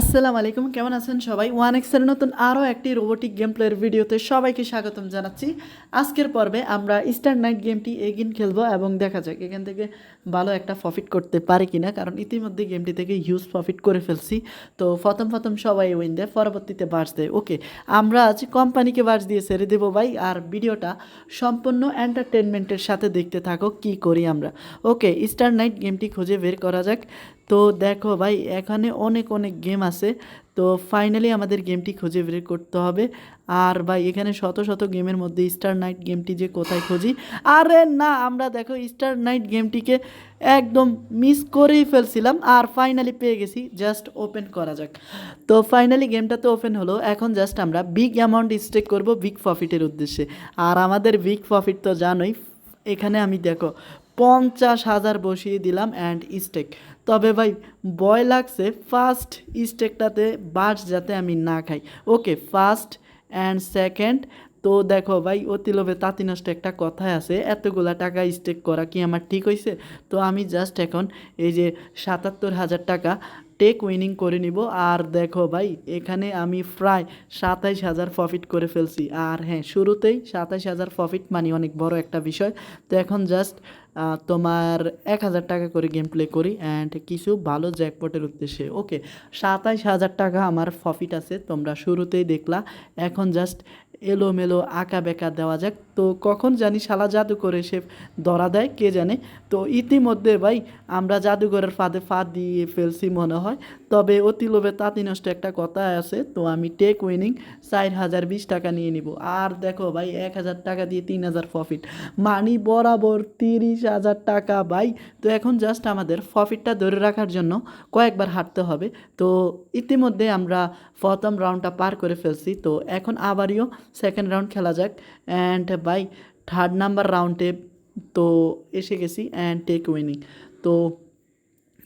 আসসালামু আলাইকুম, কেমন আছেন সবাই? ওয়ান এক্সের নতুন আরও একটি রোবোটিক গেম প্লের ভিডিওতে সবাইকে স্বাগতম জানাচ্ছি। আজকের পর্বে আমরা স্টার নাইট গেমটি এগিন খেলব এবং দেখা যাক এখান থেকে ভালো একটা প্রফিট করতে পারি কিনা, কারণ ইতিমধ্যে গেমটি থেকে হিউজ প্রফিট করে ফেলছি। তো প্রথম প্রথম সবাই উইন দেয়, পরবর্তীতে বাস দেয়। ওকে আমরা আজ কোম্পানিকে বাস দিয়ে ছেড়ে দেবো ভাই, আর ভিডিওটা সম্পূর্ণ এন্টারটেনমেন্টের সাথে দেখতে থাকো, কি করি আমরা। ওকে স্টার নাইট গেমটি খুঁজে বের করা যাক। তো দেখো ভাই, এখানে অনেক অনেক গেম আছে। তো ফাইনালি আমাদের গেমটি খুঁজে বের করতে হবে। আর ভাই, এখানে শত শত গেমের মধ্যে স্টার নাইট গেমটি যে কোথায় খুঁজি? আরে না, আমরা দেখো স্টার নাইট গেমটিকে একদম মিস করেই ফেলছিলাম। আর ফাইনালি পেয়ে গেছি জাস্ট ওপেন করা যাক। তো ফাইনালি গেমটা তো ওপেন হলো। এখন জাস্ট আমরা বিগ অ্যামাউন্ট স্টেক করব বিগ প্রফিটের উদ্দেশ্যে। আর আমাদের বিগ প্রফিট তো জানোই, এখানে আমি দেখো পঞ্চাশ হাজার বসিয়ে দিলাম অ্যান্ড স্টেক তবে ভাই, ভয় লাগছে ফার্স্ট স্টেকটাতে বাস যাতে আমি না খাই। ওকে ফার্স্ট অ্যান্ড সেকেন্ড তো দেখো ভাই, অতি লোভে তাঁতি নষ্ট একটা কথায় আছে, এতগুলা টাকা স্টেক করা কি আমার ঠিক হয়েছে তো আমি জাস্ট এখন এই যে সাতাত্তর হাজার টাকা টেক উইনিং করে নিব। আর দেখো ভাই, এখানে আমি প্রায় সাতাইশ হাজার প্রফিট করে ফেলছি। আর হ্যাঁ শুরুতেই সাতাইশ হাজার প্রফিট মানে অনেক বড় একটা বিষয়। তো এখন জাস্ট তোমার এক হাজার টাকা করে গেম প্লে করি অ্যান্ড কিছু ভালো জ্যাকপটের উদ্দেশ্যে। ওকে সাতাইশ হাজার টাকা আমার প্রফিট আছে, তোমরা শুরুতেই দেখলা। এখন জাস্ট এলোমেলো আঁকা বেঁকা দেওয়া যাক। তো কখন জানি শালা জাদু করে সে ধরা দেয়, কে জানে? তো ইতিমধ্যে ভাই, আমরা জাদুঘরের ফাঁদে ফাঁদ দিয়ে ফেলছি মনে হয়। তবে অতি লোভে তাঁতি নষ্ট একটা কথা আছে, তো আমি টেক উইনিং চার হাজার বিশ টাকা নিয়ে নিব। আর দেখো ভাই, এক হাজার টাকা দিয়ে তিন হাজার প্রফিট মানি বরাবর তিরিশ হাজার টাকা ভাই। তো এখন জাস্ট আমাদের প্রফিটটা ধরে রাখার জন্য কয়েকবার হাঁটতে হবে। তো ইতিমধ্যে আমরা প্রথম রাউন্ডটা পার করে ফেলছি। তো এখন আবারও সেকেন্ড রাউন্ড খেলা যাক। অ্যান্ড বাই থার্ড নাম্বার রাউন্ডে তো এসে গেছি অ্যান্ড টেক উইনিং তো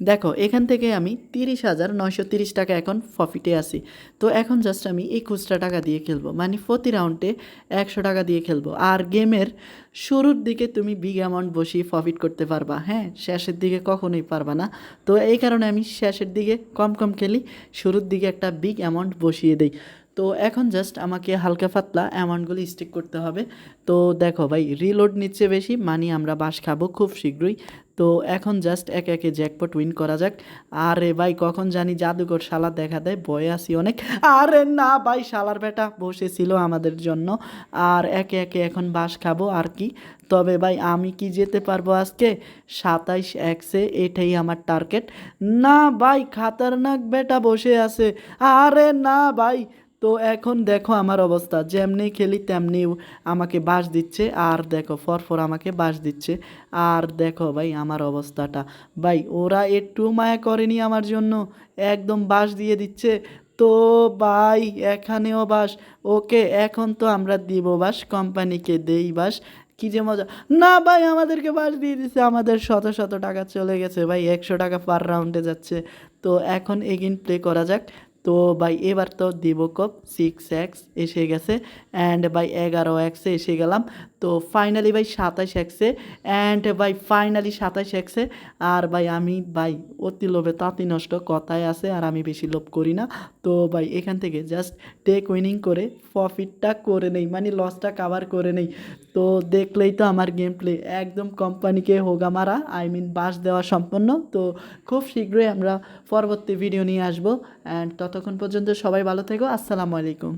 দেখো, এখান থেকে আমি তিরিশ হাজার নয়শো তিরিশ টাকা এখন প্রফিটে আছি। তো এখন জাস্ট আমি এই খুচরা টাকা দিয়ে খেলব। মানে প্রতি রাউন্ডে একশো টাকা দিয়ে খেলব। আর গেমের শুরুর দিকে তুমি বিগ অ্যামাউন্ট বসিয়ে প্রফিট করতে পারবা। হ্যাঁ শেষের দিকে কখনোই পারবা না। তো এই কারণে আমি শেষের দিকে কম কম খেলি, শুরুর দিকে একটা বিগ অ্যামাউন্ট বসিয়ে দিই। তো এখন জাস্ট আমাকে হালকা পাতলা অ্যামাউন্টগুলি স্টিক করতে হবে। তো দেখো ভাই রিলোড নিচ্ছে বেশি মানি আমরা বাস খাব খুব শীঘ্রই। তো এখন জাস্ট একে একে জ্যাকপট উইন করা যাক। আরে ভাই, কখন জানি জাদুঘর শালা দেখা দেয়, ভয়ে আসি অনেক। আরে না ভাই, শালার বেটা বসেছিল আমাদের জন্য। আর একে একে এখন বাস খাব, আর কি। তবে ভাই, আমি কি যেতে পারব আজকে? সাতাইশ একসে এটাই আমার টার্গেট না ভাই, খাতারনাক বেটা বসে আছে। আরে না ভাই তো এখন দেখো আমার অবস্থা, যেমনি খেলি তেমনি আমাকে বাস দিচ্ছে, আর দেখো ফরফর আমাকে বাস দিচ্ছে, আর দেখো ভাই আমার অবস্থাটা। ভাই ওরা একটু মায়া করেনি আমার জন্য, একদম বাস দিয়ে দিচ্ছে, তো ভাই এখানেও বাস, ওকে এখন তো আমরা দিব বাস, কোম্পানিকে দেই বাস, কি যে মজা। না ভাই আমাদেরকে বাস দিয়ে দিচ্ছে আমাদের শত শত টাকা চলে গেছে ভাই, একশো টাকা পার রাউন্ডে যাচ্ছে, তো এখন এগিন প্লে করা যাক তো ভাই, এবার তো দিব কপ সিক্স এক্স এসে গেছে অ্যান্ড ভাই এগারো এক্সে এসে গেলাম। তো ফাইনালি ভাই সাতাশ এক্সে অ্যান্ড ভাই ফাইনালি সাতাশ এক্সে আর ভাই আমি, ভাই অতি লোভে তাঁতি নষ্ট কথায় আছে আর আমি বেশি লোভ করি না। তো ভাই এখান থেকে জাস্ট টেক উইনিং করে প্রফিটটা করে নেই মানে লসটা কাভার করে নেই। তো দেখলেই তো আমার গেম প্লে একদম কোম্পানিকে হোগা মারা আই মিন বাস দেওয়া সম্পন্ন। তো খুব শীঘ্রই আমরা পরবর্তী ভিডিও নিয়ে আসব। অ্যান্ড ততক্ষণ পর্যন্ত সবাই ভালো থেকো। আসসালামু আলাইকুম।